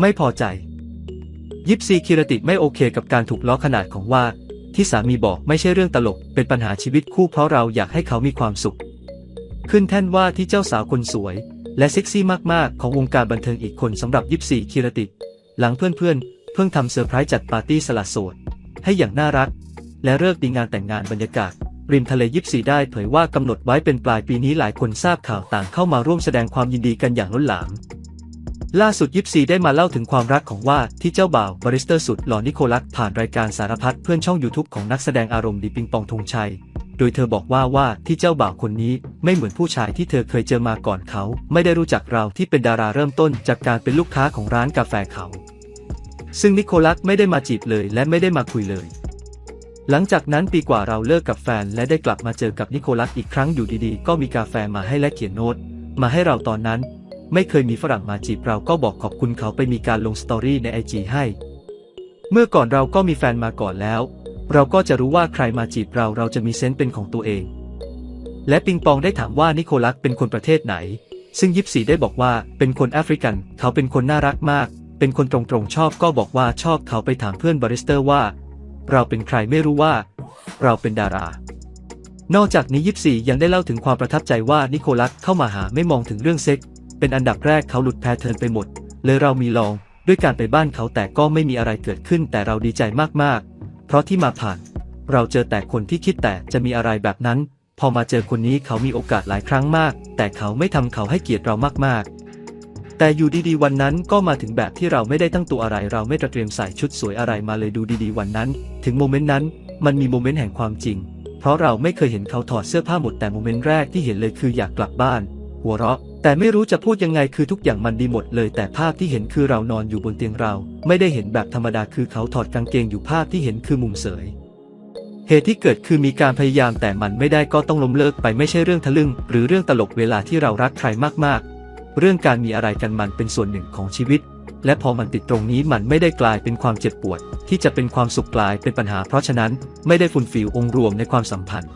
ไม่พอใจ ยิปซีคิรติไม่โอเคกับการถูกล้อขนาดของว่า ที่สามีบอกไม่ใช่เรื่องตลก เป็นปัญหาชีวิตคู่เพราะเราอยากให้เขามีความสุข ขึ้นแท่นว่าที่เจ้าสาวคนสวย และเซ็กซี่มากๆ ของวงการบันเทิงอีกคนสำหรับยิปซีคิรติ หลังเพื่อนๆ เพิ่งทำเซอร์ไพรส์จัดปาร์ตี้สละโสด ให้อย่างน่ารัก และเลิกดีงานแต่งงานบรรยากาศริมทะเลยิปซีได้เผยว่ากำหนดไว้เป็นปลายปีนี้หลายคนทราบข่าวต่างเข้ามาร่วมแสดงความยินดีกันอย่างล้นหลาม ล่าสุดยิปซีได้มาเล่าถึงความรักของว่าที่เจ้าบ่าวบาริสเตอร์สุดหล่อนิโคลัสผ่านรายการสารพัดเพื่อนช่อง YouTube ของนักแสดงอารมณ์ดีปิงปองธงชัย โดยเธอบอกว่าว่าที่เจ้าบ่าวคนนี้ไม่เหมือนผู้ชายที่เธอเคยเจอมาก่อนเขา ไม่ได้รู้จักเราที่เป็นดาราเริ่มต้นจากการเป็นลูกค้าของร้านกาแฟเขา ซึ่งนิโคลัสไม่ได้มาจีบเลยและไม่ได้มาคุยเลย หลังจากนั้นปีกว่าเราเลิกกับแฟน และได้กลับมาเจอกับนิโคลัสอีกครั้งอยู่ดีๆ ก็มีกาแฟมาให้และเขียนโน้ตมาให้เราตอนนั้น ไม่เคยมีฝรั่งมาจีบเราก็บอกขอบคุณเขาไปมีการลงสตอรี่ในไอจีให้ เมื่อก่อนเราก็มีแฟนมาก่อนแล้ว เราก็จะรู้ว่าใครมาจีบเราเราจะมีเซนส์เป็นของตัวเอง และปิงปองได้ถามว่านิโคลัสเป็นคนประเทศไหน ซึ่งยิปซีได้บอกว่าเป็นคนแอฟริกัน เขาเป็นคนน่ารักมาก เป็นคนตรงๆชอบก็บอกว่าชอบเขาไปถามเพื่อนบาริสเตอร์ว่า เราเป็นใครไม่รู้ว่า เราเป็นดารานอกจากนี้ยิปซียังได้เล่าถึงความประทับใจว่านิโคลัสเข้ามาหาไม่มองถึงเรื่องเซ็ก เป็นอันดับแรกเขาหลุดแพทเทิร์นไปหมด เลยเรามีลอง ด้วยการไปบ้านเขาแต่ก็ไม่มีอะไรเกิดขึ้นแต่เราดีใจมากๆ เพราะที่มาผ่าน เราเจอแต่คนที่คิดแต่จะมีอะไรแบบนั้น พอมาเจอคนนี้เขามีโอกาสหลายครั้งมาก แต่เขาไม่ทำเขาให้เกียรติเรามากๆ แต่อยู่ดีๆวันนั้นก็มาถึงแบบที่เราไม่ได้ตั้งตัวอะไร เราไม่เตรียมใส่ชุดสวยอะไรมาเลยดูดีๆวันนั้น ถึงโมเมนต์นั้น มันมีโมเมนต์แห่งความจริง เพราะเราไม่เคยเห็นเขาถอดเสื้อผ้าหมดแต่โมเมนต์แรกที่เห็นเลยคืออยากกลับบ้าน หัวเราะ แต่ไม่รู้จะพูดยังไงคือทุกอย่างมันดีหมดเลย แต่ภาพที่เห็นคือเรานอนอยู่บนเตียงเรา ไม่ได้เห็นแบบธรรมดาคือเขาถอดกางเกงอยู่ภาพที่เห็นคือมุมเสย เหตุที่เกิดคือมีการพยายามแต่มันไม่ได้ก็ต้องล้มเลิกไปไม่ใช่เรื่องทะลึ่ง หรือเรื่องตลกเวลาที่เรารักใครมากๆ เรื่องการมีอะไรกันมันเป็นส่วนหนึ่งของชีวิต และพอมันติดตรงนี้มันไม่ได้กลายเป็นความเจ็บปวด ที่จะเป็นความสุขกลายเป็นปัญหา เพราะฉะนั้นไม่ได้ฟุนฟิลองรวมในความสัมพันธ์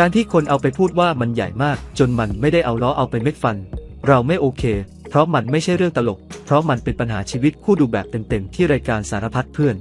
การที่คนเอาไปพูดว่ามันใหญ่มาก จนมันไม่ได้เอาล้อเอาไปเม็ดฟัน เราไม่โอเค เพราะมันไม่ใช่เรื่องตลก เพราะมันเป็นปัญหาชีวิตคู่ดูแบบเต็มๆที่รายการสารพัดเพื่อน